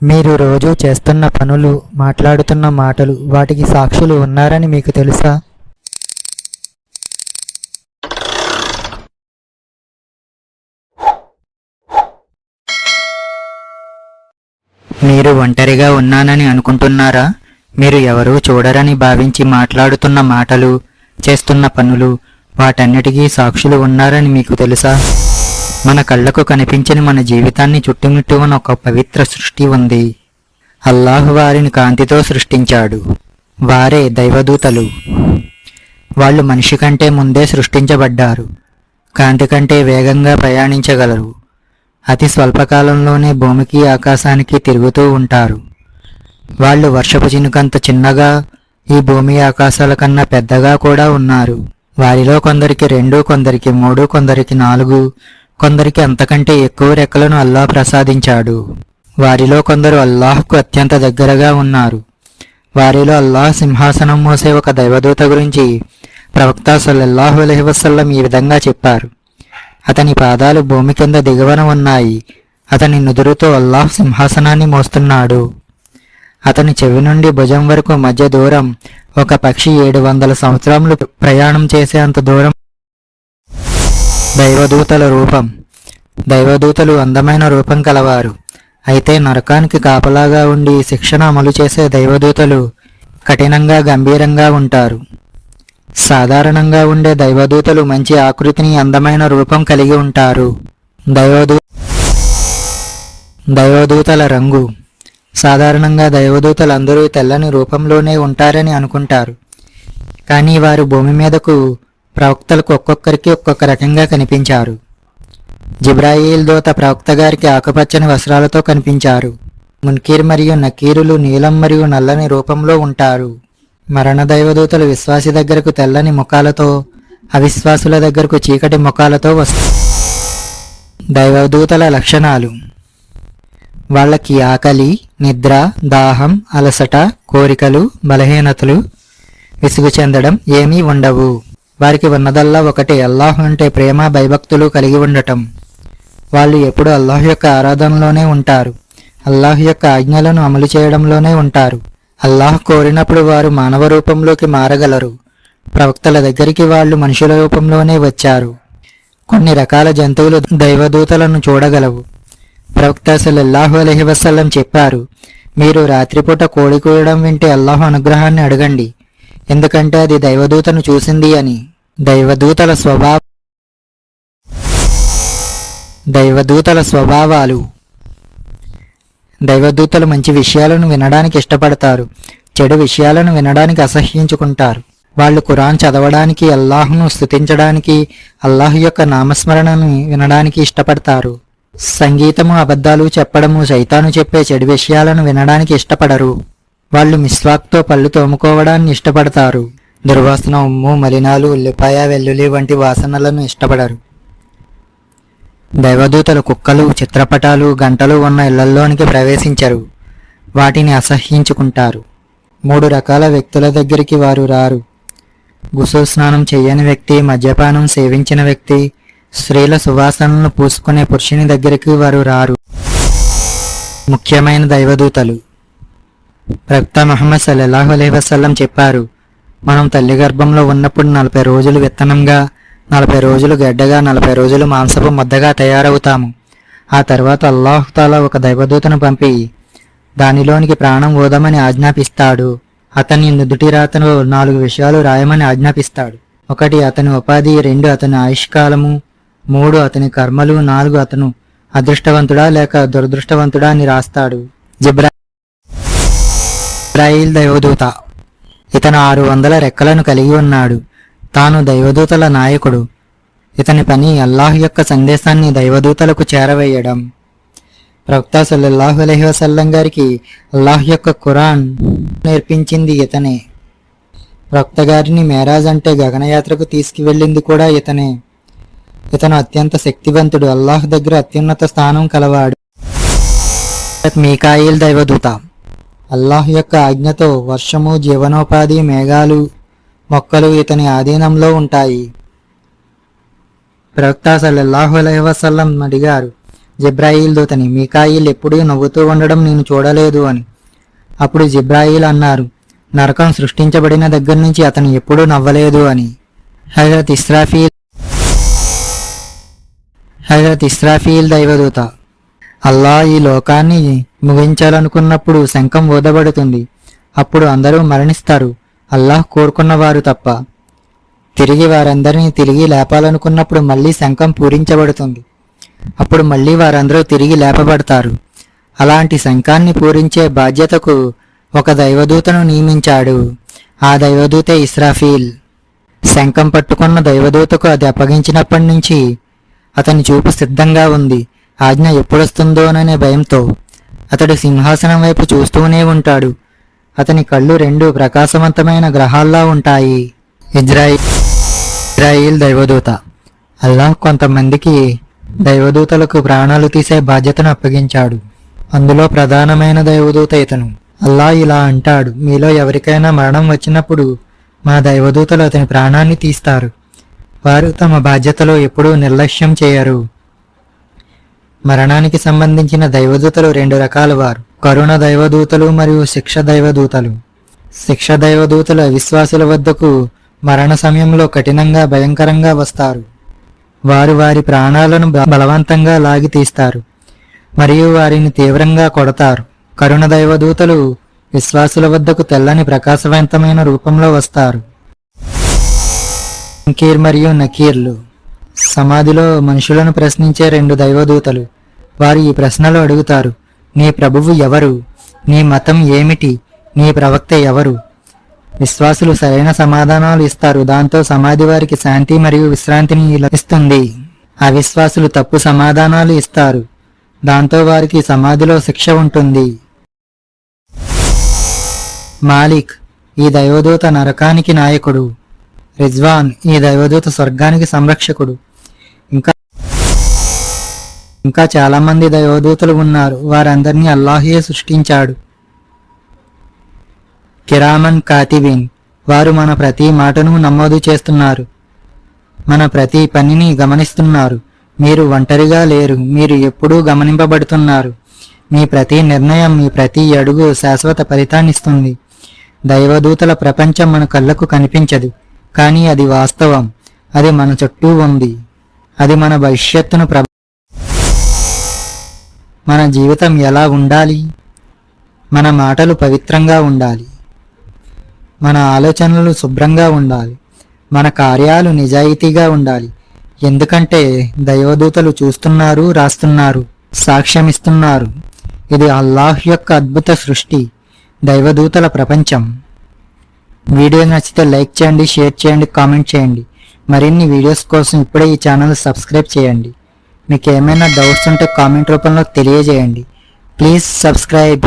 మీరు రోజు చేస్తున్న పనులు మాట్లాడుతున్న మాటలు వాటికి సాక్షులు ఉన్నారని మీకు తెలుసా? మీరు ఒంటరిగా ఉన్నానని అనుకుంటున్నారా? మీరు ఎవరూ చూడరని భావించి మాట్లాడుతున్న మాటలు చేస్తున్న పనులు వాటన్నిటికీ సాక్షులు ఉన్నారని మీకు తెలుసా? మన కళ్ళకు కనిపించని మన జీవితాన్ని చుట్టుముట్టువన ఒక పవిత్ర సృష్టి ఉంది. అల్లాహ్ వారిని కాంతితో సృష్టించాడు. వారే దైవదూతలు. వాళ్ళు మనిషి కంటే ముందే సృష్టించబడ్డారు. కాంతి కంటే వేగంగా ప్రయాణించగలరు. అతి స్వల్పకాలంలోనే భూమికి ఆకాశానికి తిరుగుతూ ఉంటారు. వాళ్ళు వర్షపు చినుకంత చిన్నగా ఈ భూమి ఆకాశాల కన్నా పెద్దగా కూడా ఉన్నారు. వారిలో కొందరికి రెండు కొందరికి మూడు కొందరికి నాలుగు కొందరికి అంతకంటే ఎక్కువ రెక్కలను అల్లాహ్ ప్రసాదించాడు. వారిలో కొందరు అల్లాహ్కు అత్యంత దగ్గరగా ఉన్నారు. వారిలో అల్లాహ్ సింహాసనం మోసే ఒక దైవదూత గురించి ప్రవక్త సల్లల్లాహు అలహి వసల్లం ఈ విధంగా చెప్పారు. అతని పాదాలు భూమి కింద దిగువన ఉన్నాయి. అతని నుదురుతో అల్లాహ్ సింహాసనాన్ని మోస్తున్నాడు. అతని చెవి నుండి భుజం వరకు మధ్య దూరం ఒక పక్షి ఏడు వందల సంవత్సరములు ప్రయాణం చేసే అంత దూరం దైవదూతల రూపం. దైవదూతలు అందమైన రూపం కలవారు. అయితే నరకానికి కాపలాగా ఉండి శిక్షణ అమలు చేసే దైవదూతలు కఠినంగా గంభీరంగా ఉంటారు. సాధారణంగా ఉండే దైవదూతలు మంచి ఆకృతిని అందమైన రూపం కలిగి ఉంటారు. దైవదూ దైవదూతల రంగు. సాధారణంగా దైవదూతలు అందరూ తెల్లని రూపంలోనే ఉంటారని అనుకుంటారు. కానీ వారు భూమి మీదకు ప్రవక్తలకు ఒక్కొక్కరికి ఒక్కొక్క రకంగా కనిపించారు. జిబ్రాయిల్ దూత ప్రవక్త గారికి ఆకుపచ్చని వస్త్రాలతో కనిపించారు. మున్కీర్ మరియు నకీరులు నీలం మరియు నల్లని రూపంలో ఉంటారు. మరణ దైవదూతలు విశ్వాసి దగ్గరకు తెల్లని ముఖాలతో అవిశ్వాసుల దగ్గరకు చీకటి ముఖాలతో వస్తారు దైవదూతల లక్షణాలు. వాళ్ళకి ఆకలి నిద్ర దాహం అలసట కోరికలు బలహీనతలు విసుగు చెందడం ఏమీ ఉండవు. వారికి ఉన్నదల్లా ఒకటే అల్లాహ్ అంటే ప్రేమ భయభక్తులు కలిగి ఉండటం. వాళ్ళు ఎప్పుడు అల్లాహ్ యొక్క ఆరాధనలోనే ఉంటారు. అల్లాహ్ యొక్క ఆజ్ఞలను అమలు చేయడంలోనే ఉంటారు. అల్లాహ్ కోరినప్పుడు వారు మానవ రూపంలోకి మారగలరు. ప్రవక్తల దగ్గరికి వాళ్ళు మనుషుల రూపంలోనే వచ్చారు. కొన్ని రకాల జంతువులు దైవదూతలను చూడగలవు. ప్రవక్త సల్లల్లాహు అలహి వసల్లం చెప్పారు మీరు రాత్రిపూట కోడి కూయడం వింటే అల్లాహ్ అనుగ్రహాన్ని అడగండి. ఎందుకంటే అది దైవదూతను చూసింది అని. దైవదూతల స్వభావ దైవదూతల స్వభావాలు. దైవదూతలు మంచి విషయాలను వినడానికి ఇష్టపడతారు. చెడు విషయాలను వినడానికి అసహ్యించుకుంటారు. వాళ్ళు ఖురాన్ చదవడానికి అల్లాహ్ను స్తుతించడానికి అల్లాహ్ యొక్క నామస్మరణను వినడానికి ఇష్టపడతారు. సంగీతము అబద్ధాలు చెప్పడము సైతాను చెప్పే చెడు విషయాలను వినడానికి ఇష్టపడరు. వాళ్ళు మిస్వాక్తో పళ్ళు తోముకోవడాన్ని ఇష్టపడతారు. దుర్వాసన ఉమ్ము మలినాలు ఉల్లిపాయ వెల్లుల్లి వంటి వాసనలను ఇష్టపడరు. దైవదూతలు కుక్కలు చిత్రపటాలు గంటలు ఉన్న ఇళ్ళలోనికి ప్రవేశించరు. వాటిని అసహ్యించుకుంటారు. మూడు రకాల వ్యక్తుల దగ్గరికి వారు రారు. గుసు స్నానం చేయని వ్యక్తి మద్యపానం సేవించిన వ్యక్తి స్త్రీల సువాసనలను పూసుకునే పురుషుని దగ్గరికి వారు రారు. ముఖ్యమైన దైవదూతలు. ప్రక్త మహమ్మద్ సల్లల్లాహు అలహి వసల్లం చెప్పారు మనం తల్లి గర్భంలో ఉన్నప్పుడు నలభై రోజులు విత్తనంగా నలభై రోజులు గడ్డగా నలభై రోజులు మాంసపు ముద్దగా తయారవుతాము. ఆ తర్వాత అల్లాహుతాలా ఒక దైవదూతను పంపి దానిలోనికి ప్రాణం ఓదామని ఆజ్ఞాపిస్తాడు. అతని నుదుటి రాతను నాలుగు విషయాలు రాయమని ఆజ్ఞాపిస్తాడు. ఒకటి అతని ఉపాధి రెండు అతని ఆయుష్కాలము మూడు అతని కర్మలు నాలుగు అతను అదృష్టవంతుడా లేక దురదృష్టవంతుడా అని రాస్తాడు. జిబ్రా ఇస్రాయిల్ దైవదూత. ఇతను ఆరు వందల రెక్కలను కలిగి ఉన్నాడు. తాను దైవదూతల నాయకుడు. ఇతని పని అల్లాహ్ యొక్క సందేశాన్ని దైవదూతలకు చేరవేయడం. ప్రవక్త సల్లల్లాహు అలహి వసల్లం గారికి అల్లాహ్ యొక్క ఖురాన్ నేర్పించింది ఇతనే. ప్రవక్త గారిని మేరాజ్ అంటే గగనయాత్రకు తీసుకువెళ్ళింది కూడా ఇతనే. ఇతను అత్యంత శక్తివంతుడు. అల్లాహ్ దగ్గర అత్యున్నత స్థానం కలవాడు. మీకాయిల్ దైవదూత. అల్లాహ్ యొక్క ఆజ్ఞతో వర్షము జీవనోపాధి మేఘాలు మొక్కలు ఇతని ఆధీనంలో ఉంటాయి. ప్రవక్త సల్లల్లాహు అలైహి వసల్లం అడిగారు జిబ్రాయిల్ దూతని మీకాయిల్ ఎప్పుడూ నవ్వుతూ ఉండడం నేను చూడలేదు అని. అప్పుడు జిబ్రాయిల్ అన్నారు నరకం సృష్టించబడిన దగ్గర నుంచి అతను ఎప్పుడూ నవ్వలేదు అని. హజరత్ ఇస్రాఫీల్ హజరత్ ఇస్రాఫీల్ దైవదూత అల్లా ఈ లోకాన్ని ముగించాలనుకున్నప్పుడు శంఖం ఊదబడుతుంది. అప్పుడు అందరూ మరణిస్తారు. అల్లాహ్ కోరుకున్నవారు తప్ప. తిరిగి వారందరినీ తిరిగి లేపాలనుకున్నప్పుడు మళ్ళీ శంఖం పూరించబడుతుంది. అప్పుడు మళ్ళీ వారందరూ తిరిగి లేపబడతారు. అలాంటి శంఖాన్ని పూరించే బాధ్యతకు ఒక దైవదూతను నియమించాడు. ఆ దైవదూతే ఇస్రాఫీల్. శంఖం పట్టుకున్న దైవదూతకు అది అప్పగించినప్పటి నుంచి అతని చూపు సిద్ధంగా ఉంది. ఆజ్ఞ ఎప్పుడొస్తుందోననే భయంతో అతడు సింహాసనం వైపు చూస్తూనే ఉంటాడు. అతని కళ్ళు రెండు ప్రకాశవంతమైన గ్రహాల్లా ఉంటాయి. Israel Israel దైవదూత. అల్లాహ్ కొంతమందికి దైవదూతలకు ప్రాణాలు తీసే బాధ్యతను అప్పగించాడు. అందులో ప్రధానమైన దైవదూత ఇతను. అల్లా ఇలా అంటాడు మీలో ఎవరికైనా మరణం వచ్చినప్పుడు మా దైవదూతలు అతని ప్రాణాన్ని తీస్తారు. వారు తమ బాధ్యతలో ఎప్పుడూ నిర్లక్ష్యం చేయరు. మరణానికి సంబంధించిన దైవదూతలు రెండు రకాల వారు. కరుణ దైవదూతలు మరియు శిక్ష దైవదూతలు. శిక్ష దైవదూతలు అవిశ్వాసుల వద్దకు మరణ సమయంలో కఠినంగా భయంకరంగా వస్తారు. వారు వారి ప్రాణాలను బ- బలవంతంగా లాగి తీస్తారు. మరియు వారిని తీవ్రంగా కొడతారు. కరుణ దైవదూతలు విశ్వాసుల వద్దకు తెల్లని ప్రకాశవంతమైన రూపంలో వస్తారు. నకీర్ మరియు నకీర్లు. సమాధిలో మనుషులను ప్రశ్నించే రెండు దైవదూతలు. వారు ఈ ప్రశ్నలు అడుగుతారు. నీ ప్రభువు ఎవరు? నీ మతం ఏమిటి? నీ ప్రవక్త ఎవరు? విశ్వాసులు సరైన సమాధానాలు ఇస్తారు. దాంతో సమాధి వారికి శాంతి మరియు విశ్రాంతిని లభిస్తుంది అవిశ్వాసులు తప్పు సమాధానాలు ఇస్తారు. దాంతో వారికి సమాధిలో శిక్ష ఉంటుంది. మాలిక్ ఈ దైవదూత నరకానికి నాయకుడు. రిజ్వాన్ ఈ దైవదూత స్వర్గానికి సంరక్షకుడు. ఇంకా చాలామంది దైవదూతలు ఉన్నారు. వారందరినీ అల్లాహే సృష్టించాడు. కిరామన్ కాతిబీన్. వారు మన ప్రతి మాటను నమోదు చేస్తున్నారు. మన ప్రతి పనిని గమనిస్తున్నారు. మీరు ఒంటరిగా లేరు. మీరు ఎప్పుడూ గమనింపబడుతున్నారు. మీ ప్రతి నిర్ణయం మీ ప్రతి అడుగు శాశ్వత ఫలితాన్నిస్తుంది దైవదూతల ప్రపంచం మన కళ్ళకు కనిపించదు. కానీ అది వాస్తవం. అది మన చుట్టూ ఉంది. అది మన భవిష్యత్తును ప్రభ మన జీవితం ఎలా ఉండాలి? మన మాటలు పవిత్రంగా ఉండాలి. మన ఆలోచనలు శుభ్రంగా ఉండాలి. మన కార్యాలు నిజాయితీగా ఉండాలి. ఎందుకంటే దైవదూతలు చూస్తున్నారు రాస్తున్నారు సాక్ష్యమిస్తున్నారు. ఇది అల్లాహ్ యొక్క అద్భుత సృష్టి దైవదూతల ప్రపంచం. వీడియో నచ్చితే లైక్ చేయండి షేర్ చేయండి కామెంట్ చేయండి. మరిన్ని వీడియోస్ కోసం ఇప్పుడే ఈ ఛానల్ సబ్స్క్రైబ్ చేయండి. మీకు ఏమైనా డౌట్స్ ఉంటే కామెంట్ రూపంలో తెలియజేయండి. Please subscribe.